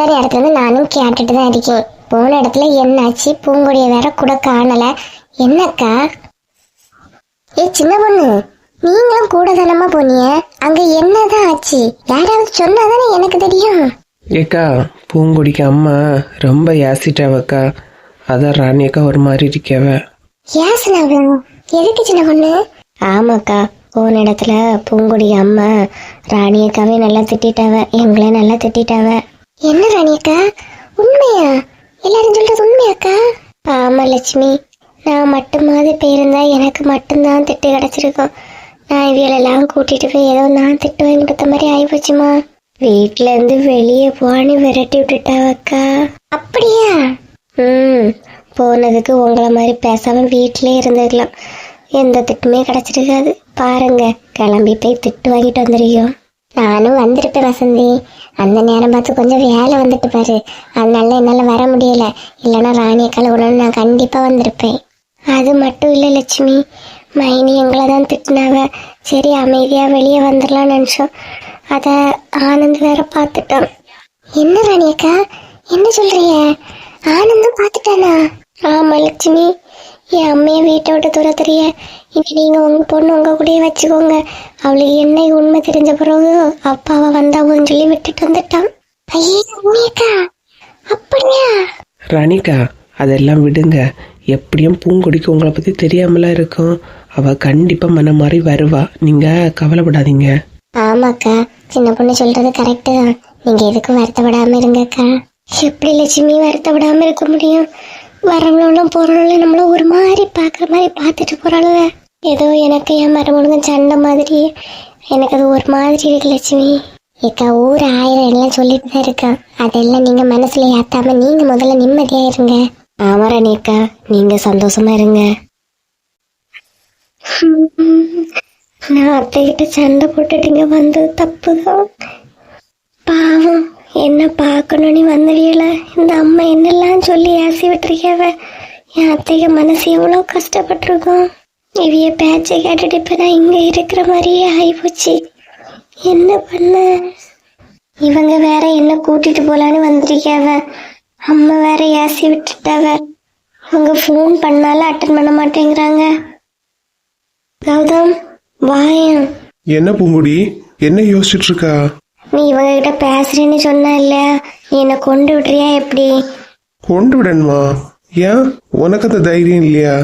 வந்த நேரத்துல இருந்து நானும் கேட்டுட்டு தான் இருக்கேன். போன இடத்துல என்னாச்சு? பூங்கொடிய வேற கூட காணல. என்னக்கா? ஏ சின்ன பொண்ணு நீங்களும் கூட தானமா போனீங்க? அங்க என்னதான் ஆச்சு? யாராவது சொன்னாதானே எனக்கு தெரியும். ஏக்கா பூங்கொடிக்கு அம்மா ரொம்ப ஏசிட்டாவக்கா அதான் ராணி அக்கா ஒரு மாதிரி இருக்கவ. ஏசுனாங்க எதுக்கு சின்ன பொண்ணு? ஆமாக்கா போன இடத்துல பூங்குடி அம்மா ராணியக்காவே நல்லா திட்டிட்டாவ எங்களையும் நல்லா திட்டிட்டாவ. என்ன ராணி அக்கா? உண்மையா? எல்லாரும் சொல்றது உண்மையாக்கா? ஆமா லட்சுமி. நான் மட்டுமாவது போயிருந்தா எனக்கு மட்டும்தான் திட்டு கிடைச்சிருக்கும். நான் இவியலெல்லாம் கூட்டிட்டு போய் ஏதோ நான் திட்டு வாங்கி கொடுத்த மாதிரி ஆயிப்போச்சுமா? வீட்ல இருந்து வெளியே போன்னு விரட்டி விட்டுட்டாவக்கா. அப்படியா? ம். போனதுக்கு உங்களை மாதிரி பேசாம வீட்டிலே இருந்துக்கலாம். எந்த திட்டுமே கிடைச்சிருக்காது. பாருங்க கிளம்பி போய் திட்டு வாங்கிட்டு வந்துருக்கோம். நானும் வந்திருப்பேன் வசந்தி. அந்த நேரம் பார்த்து கொஞ்சம் வேலை வந்துட்டு பாரு. அதனால என்னால் வர முடியல. இல்லைன்னா ராணியை கழுவணும்னு நான் கண்டிப்பாக வந்திருப்பேன். அது மட்டும் இல்லை லட்சுமி. மைனி எங்களை தான் திட்டினாவ. சரி அமைதியாக வெளியே வந்துடலாம்னு நினச்சோம். அதை ஆனந்த் வேற பார்த்துட்டோம் என்ன ராணியக்கா என்ன சொல்றிய ஆனந்தும் பார்த்துட்டானா? ஆமா லட்சுமி. என் அம்மையை வீட்டை விட்டு துரத்துறிய. இனி நீங்க உங்க பொண்ணு உங்க கூடயே வச்சுக்கோங்க. அவளுக்கு என்ன உண்மை தெரிஞ்ச பிறகு அப்பாவை வந்தாவும் சொல்லி விட்டுட்டு வந்துட்டான். ஐயே உண்மையக்கா அப்படியா? ராணிக்கா அதெல்லாம் விடுங்க. எப்படியும் பூங்கொடிக்கு உங்களை பற்றி தெரியாமலாம் இருக்கும். அவ கண்டிப்பாக மன மாறி வருவா. நீங்கள் கவலைப்படாதீங்க. ஆமாக்கா சின்ன பொண்ணு சொல்றது கரெக்டு தான். நீங்க எதுக்கும் வருத்தப்படாம இருங்கக்கா. எப்படி லட்சுமி வருத்தப்படாம இருக்க முடியும்? வரவங்களும் போறவங்களும் நம்மள ஒரு மாதிரி பாக்குற மாதிரி பார்த்துட்டு போறாளுவ ஏதோ எனக்கு என் மருமனுங்க சண்டை மாதிரி. எனக்கு அது ஒரு மாதிரி இருக்கு லட்சுமி. ஏக்கா ஊர் ஆயிரம் எல்லாம் சொல்லிட்டு தான் இருக்கா. அதெல்லாம் நீங்க மனசுல ஏத்தாம நீங்க முதல்ல நிம்மதியா இருங்க. ஆமா நீக்கா நீங்க சந்தோஷமா இருங்க. நான் அத்தைகிட்ட சண்டை போட்டுட்டீங்க வந்தது தப்பு தான் பாவம். என்ன பார்க்கணும்னு வந்தவியல இந்த அம்மா என்னெல்லாம் சொல்லி ஏசி விட்டுருக்கவ என் அத்தைக்கு மனசு எவ்வளோ கஷ்டப்பட்டிருக்கோம். இவைய பேச்சை கேட்டுட்டு இப்போ நான் இங்கே இருக்கிற மாதிரியே ஆகிப்போச்சு என்ன பண்ண? இவங்க வேற என்ன கூட்டிட்டு போலான்னு வந்திருக்காவ அம்மா வேற ஏசி விட்டுட்டாவ. இவங்க ஃபோன் பண்ணாலும் அட்டன் பண்ண மாட்டேங்கிறாங்க. கௌதம் வாயன். என்ன பூங்குடி? என்ன யோசிச்சுட்டு இருக்கா? நீ இவங்க கிட்ட பேசுறேன்னு சொன்ன இல்லையா நீ என்னை கொண்டு விட்டுறியா எப்படி? கொண்டு விடணுமா? ஏன்? உனக்கு அந்த தைரியம் இல்லையா?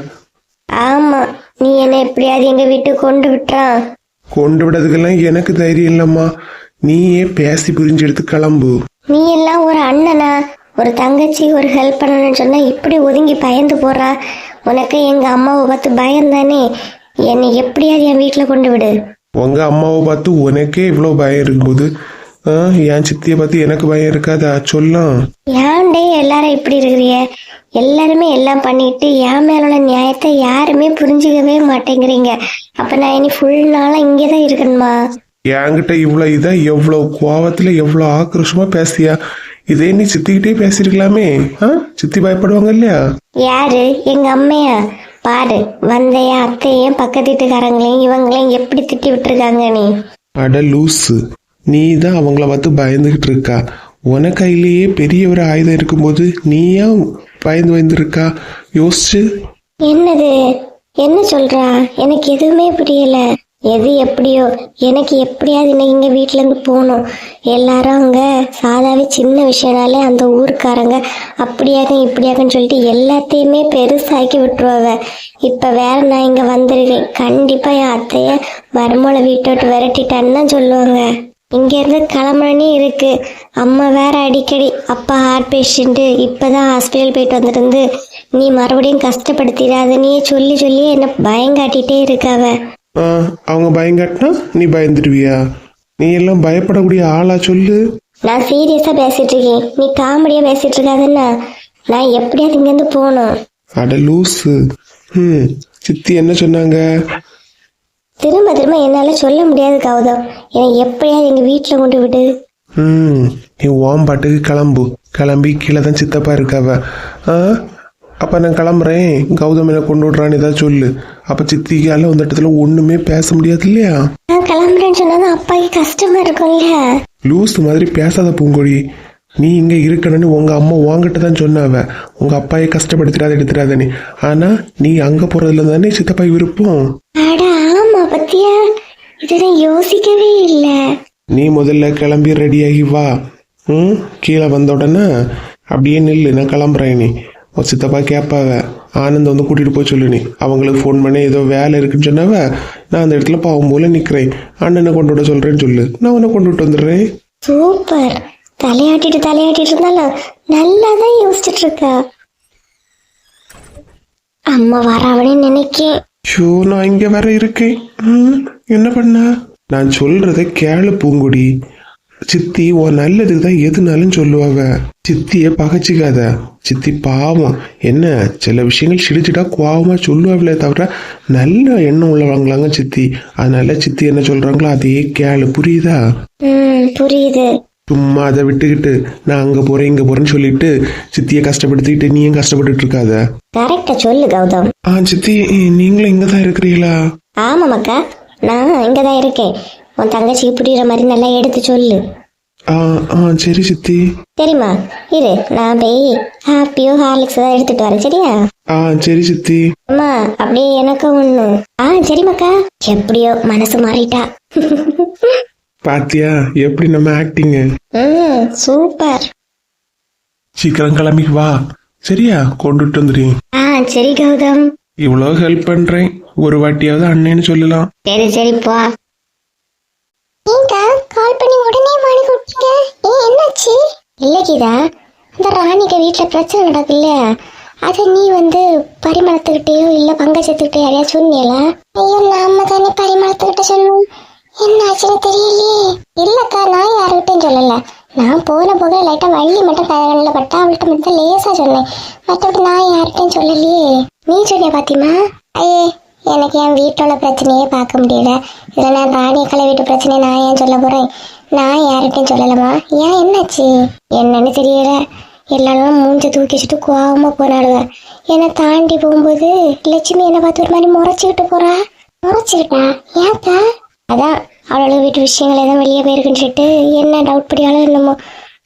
ஆமா. நீ என்னை எப்படியாவது எங்க வீட்டுக்கு கொண்டு விட்டுறா. கொண்டு விடறதுக்கெல்லாம் எனக்கு தைரியம் இல்லம்மா. நீயே பேசி புரிஞ்சு எடுத்து கிளம்பு. நீ எல்லாம் ஒரு அண்ணனா? ஒரு தங்கச்சி ஒரு ஹெல்ப் பண்ணணும்னு சொன்னா இப்படி ஒதுங்கி பயந்து போறா? உனக்கு எங்க அம்மாவை பார்த்து பயம் தானே? என்னை எப்படியாவது என் வீட்டுல கொண்டு விடு. உங்க அம்மாவை பார்த்து உனக்கே இவ்வளோ பயம் இருக்கும்போது என் சித்தியை பார்த்து எனக்கு பயம் இருக்காதா? சொல்லாம் ஏன்டே எல்லாரும் இப்படி இருக்கிறிய எல்லாருமே எல்லாம் பண்ணிட்டு என் மேல உள்ள நியாயத்தை யாருமே புரிஞ்சுக்கவே மாட்டேங்கிறீங்க. அப்ப நான் இனி ஃபுல் நாளா இங்கே தான் இருக்கணுமா? என்கிட்ட இவ்வளோ இதா எவ்வளோ கோவத்துல எவ்வளோ ஆக்ரோஷமா பேசியா இதே நீ சித்திக்கிட்டே பேசியிருக்கலாமே. ஆ சித்தி பயப்படுவாங்க இல்லையா? யாரு? எங்க அம்மையா? பாரு வந்தைய அத்தையும் பக்கத்து வீட்டுக்காரங்களையும் இவங்களையும் எப்படி திட்டி விட்டுருக்காங்க நீ? அட லூசு. நீ தான் அவங்கள பார்த்து பயந்துகிட்டு இருக்கா உன கையிலேயே பெரிய ஒரு ஆயுதம் இருக்கும்போது நீ ஏன் பயந்து பயந்துருக்கா? யோசிச்சு. என்னது? என்ன சொல்றா? எனக்கு எதுவுமே புரியல. எது எப்படியோ? எனக்கு எப்படியாவது இன்னைக்கு இங்க வீட்ல இருந்து போகணும். எல்லாரும் அங்கே சாதாவே சின்ன விஷயனாலே அந்த ஊருக்காரங்க அப்படியாக இப்படியாகன்னு சொல்லிட்டு எல்லாத்தையுமே பெருசாக்கி விட்டுருவாங்க. இப்ப வேற நான் இங்க வந்திருக்கேன். கண்டிப்பா என் அத்தைய மருமலை வீட்டை விட்டு விரட்டிட்டான்னு தான் சொல்லுவாங்க. இங்க இருந்து கிளம்புறனே இருக்கு. அம்மா வேற அடிக்கடி அப்பா ஹார்ட் பேஷண்ட் இப்பதான் ஹாஸ்பிட்டல் போயிட்டு வந்திருந்து நீ மறுபடியும் கஷ்டப்படுத்திடாத நீ சொல்லி சொல்லி என்ன பயங்காட்டிட்டே இருக்காவ ஆ, அவங்க பயங்காட்டினா நீ பயந்துடுவியா? நீ எல்லாம் பயப்படக்கூடிய ஆளா சொல்லு. நான் சீரியஸா பேசிட்டு இருக்கேன். நீ காமெடியா பேசிட்டு இருக்காதுன்னா நான் எப்படியாவது இங்க இருந்து போகணும். அட லூசு. ம் சித்தி என்ன சொன்னாங்க? திரும்ப திரும்ப என்னால சொல்ல முடியாது கௌதம். என்னை எப்படியாவது எங்க வீட்டுல கொண்டு விடு. ம் நீ ஓம் பாட்டுக்கு கிளம்பு. கிளம்பி கீழே தான் சித்தப்பா இருக்காவ. ஆ? அப்போ நான் கிளம்புறேன். கௌதம் என்ன கொண்டு விடுறான்னு ஏதாவது சொல்லு. அப்போ சித்திக்கால அந்த இடத்துல ஒன்றுமே பேச முடியாது இல்லையா? நான் கிளம்புறேன்னு சொன்னாதான் அப்பாக்கு கஷ்டமா இருக்கும்ல லூஸ் மாதிரி பேசாத பூங்கொடி. நீ இங்க இருக்கணும்னு உங்க அம்மா உங்ககிட்ட தான் சொன்னாவ. உங்க அப்பாயை கஷ்டப்படுத்திடாத எடுத்துடாதன்னு ஆனா நீ அங்க போறதுல தானே சித்தப்பா விருப்பம்? அட பத்தியா? இதெல்லாம் யோசிக்கவே இல்லை. நீ முதல்ல கிளம்பி ரெடியாகி வா. ம்? கீழே வந்த உடனே அப்படியே நில்லு நான் கிளம்புறேன் நீ உன் சித்தப்பா கேட்பாவ ஆனந்த் வந்து கூட்டிட்டு போய் சொல்லு நீ அவங்களுக்கு ஃபோன் பண்ணி ஏதோ வேலை இருக்குன்னு சொன்னாவ நான் அந்த இடத்துல பாவம் போல நிற்கிறேன் அண்ணனை கொண்டு விட சொல்றேன்னு சொல்லு. நான் உன்னை கொண்டு விட்டு வந்துடுறேன். சூப்பர். தலையாட்டிட்டு தலையாட்டிட்டு இருந்தாலும் நல்லா தான் யோசிச்சுட்டு இருக்கா. அம்மா வரவனே நினைக்கேன் ஷோ நான் இங்க வேற இருக்கேன். ம், என்ன பண்ண? நான் சொல்றத கேளு பூங்குடி. சித்தி உன் நல்லதுக்கு தான் எதுனாலும் சொல்லுவாங்க. சித்திய பகைச்சிக்காத. சித்தி பாவம். என்ன சில விஷயங்கள் சிரிச்சுட்டா கோவமா சொல்லுவாங்களே தவிர நல்ல எண்ணம் உள்ளவங்களாங்க சித்தி. அதனால சித்தி என்ன சொல்றாங்களோ அதையே கேளு. புரியுதா? புரியுது. சும்மா அதை விட்டுக்கிட்டு நான் அங்க போறேன் இங்க போறேன்னு சொல்லிட்டு சித்தியை கஷ்டப்படுத்திக்கிட்டு நீயும் கஷ்டப்பட்டுட்டு இருக்காத. கரெக்டா சொல்லு கௌதம். ஆ சித்தி நீங்களும் இங்க தான் இருக்கிறீங்களா? ஆமா மக்கா நான் இங்க தான் இருக்கேன். உன் தங்கச்சி புரியுற மாதிரி நல்லா எடுத்து சொல்லு. ஆ ஆ சரி சித்தி. சரிம்மா. இரு நான் போய் ஹாப்பியோ ஹார்லிக்ஸ் தான் எடுத்துட்டு வரேன் சரியா? ஆ சரி சித்தி. அம்மா அப்படியே எனக்கு ஒண்ணு. ஆ சரி மக்கா எப்படியோ மனசு மாறிட்டா. பாத்தியா? எப்படி நம்ம ஆக்டிங்கு ம் சூப்பர். சீக்கிரம் கிளம்பி வா. சரியா? கொண்டுட்டு வந்துடு ஆ சரி கௌதம். இவ்வளோ ஹெல்ப் பண்றேன். ஒரு வாட்டியாவது அண்ணேன்னு சொல்லலாம் சரி சரி போ. ஏங்கா கால் பண்ணி உடனே வாணி கூப்பிட்டீங்க ஏன் என்னாச்சு? இல்ல கீதா இந்த ராணிக்கு வீட்டில் பிரச்சனை நடக்குல்ல அதை நீ வந்து பரிமளத்துக்கிட்டேயோ இல்ல பங்கஜத்துக்கிட்டே யாரையா சொன்னியலா? ஐயோ நாம தானே பரிமளத்துக்கிட்ட சொன்னோம். என்ன ஆச்சுன்னு தெரியலையே. இல்லக்கா நான் யாருக்கிட்டையும் சொல்லல. நான் போன போக லைட்டா வள்ளி மட்டும் கண்ணில் பட்டா அவள்கிட்ட மட்டும் லேசா சொன்னேன். மற்றபடி நான் யார்கிட்டையும் சொல்லலையே. நீ சொன்ன பாத்திமா? ஐயே எனக்கு என் வீட்டோட பிரச்சனையே பார்க்க முடியல. இதில் நான் ராணியக்கலை வீட்டு பிரச்சனையை நான் ஏன் சொல்ல போகிறேன் நான் யார்கிட்டையும் சொல்லலம்மா. ஏன் என்னாச்சு? என்னன்னு தெரியல. எல்லாரும் மூஞ்ச தூக்கி வச்சுட்டு கோவமாக போனாளுவ என்னை தாண்டி போகும்போது லட்சுமி என்னை பார்த்து ஒரு மாதிரி முறைச்சிக்கிட்டு போகிறா முறைச்சிக்கிட்டா? ஏன்க்கா அதான் அவளோட வீட்டு விஷயங்கள் எதுவும் வெளியே போயிருக்குன்னு சொல்லிட்டு என்ன டவுட் படியாலும் என்னமோ.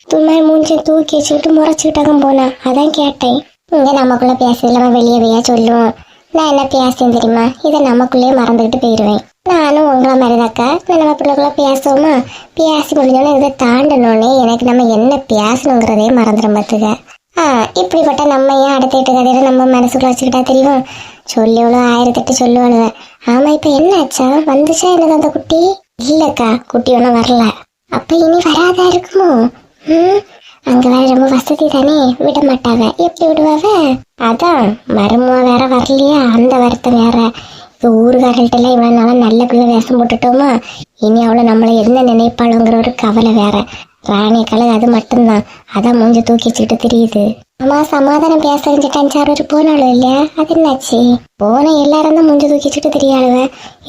இது மூஞ்சி தூக்கி வச்சுக்கிட்டு முறைச்சிக்கிட்டாங்க போனேன் அதான் கேட்டேன். இங்க நமக்குள்ள பேசுறதுல வெளியே போயா சொல்லுவோம். நான் என்ன பேசுறேன் தெரியுமா? இதை நமக்குள்ளேயே மறந்துக்கிட்டு போயிடுவேன் நானும் உங்களை மாதிரிதாக்கா. நான் நம்ம பிள்ளைக்குள்ள பேசுவோமா? பேசி முடிஞ்சோடனே இதை தாண்டனோடனே எனக்கு நம்ம என்ன பேசணுங்கிறதே மறந்துடும் பார்த்துக்க. ஆ இப்படிப்பட்ட நம்ம ஏன் அடுத்த எட்டு கதையில நம்ம மனசுக்குள்ள வச்சுக்கிட்டா தெரியும்? சொல்லி எவ்வளோ ஆயிரத்தெட்டு சொல்லுவானுவேன் ஆமா இப்ப என்ன ஆச்சா வந்துச்சா என்னது அந்த குட்டி? இல்லக்கா குட்டி ஒன்றும் வரல. அப்ப இனி வராதா இருக்குமோ? ம்? அங்க வேற ரொம்ப வசதி தானே? விட மாட்டாங்க எப்படி விடுவாவ? அதான் மருமவ வேற வரலையா? அந்த வருத்தம் வேற. இது ஊருகாரல்கிட்ட எல்லாம் இவ்வளவு நாளா நல்ல பிள்ளை வேஷம் போட்டுட்டோமா? இனி அவளை நம்மளை என்ன நினைப்பாளுங்கிற ஒரு கவலை வேற. ராணி கலை அது மட்டும்தான். அதான் மூஞ்ச தூக்கி வச்சுக்கிட்டு தெரியுது. அம்மா சமாதானம் பேச செஞ்சுட்டான் சார் ஒரு போனாலும் இல்லையா? அது என்னாச்சு? போன எல்லாரும் தான் முஞ்சு தூக்கிச்சுட்டு தெரியாளுவ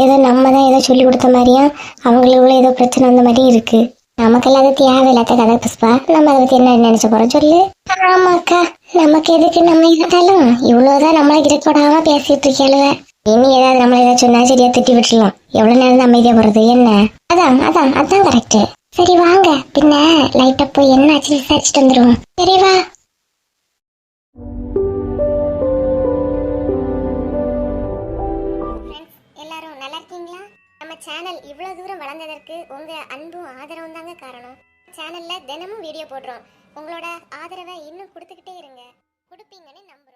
ஏதோ நம்ம தான் ஏதோ சொல்லி கொடுத்த மாதிரியா? அவங்களுக்குள்ள ஏதோ பிரச்சனை வந்த மாதிரியும் இருக்கு. நமக்கெல்லாம் அது தேவையில்லாத கதை புஷ்பா. நம்ம அதை பத்தி என்ன நினைச்ச போறோம் சொல்லு. ஆமாக்கா நமக்கு எதுக்கு நம்ம இருந்தாலும் இவ்வளவுதான் நம்மள இருக்கக்கூடாம பேசிட்டு இருக்காளுவ இனி ஏதாவது நம்மள ஏதாவது சொன்னா சரியா திட்டி விட்டுலாம் எவ்வளவு நேரம் அமைதியா போறது என்ன? அதான் அதான் அதான் கரெக்ட் சரி வாங்க. பின்ன லைட்டா போய் என்ன ஆச்சு விசாரிச்சுட்டு வந்துருவோம். சரி வா. எல்லாரும் நல்லா இருக்கீங்களா? நம்ம சேனல் இவ்வளோ தூரம் வளர்ந்ததற்கு உங்கள் அன்பும் ஆதரவும் தாங்க காரணம். சேனலில் தினமும் வீடியோ போடுறோம். உங்களோட ஆதரவை இன்னும் கொடுத்துக்கிட்டே இருங்க. கொடுப்பீங்கன்னு நம்ப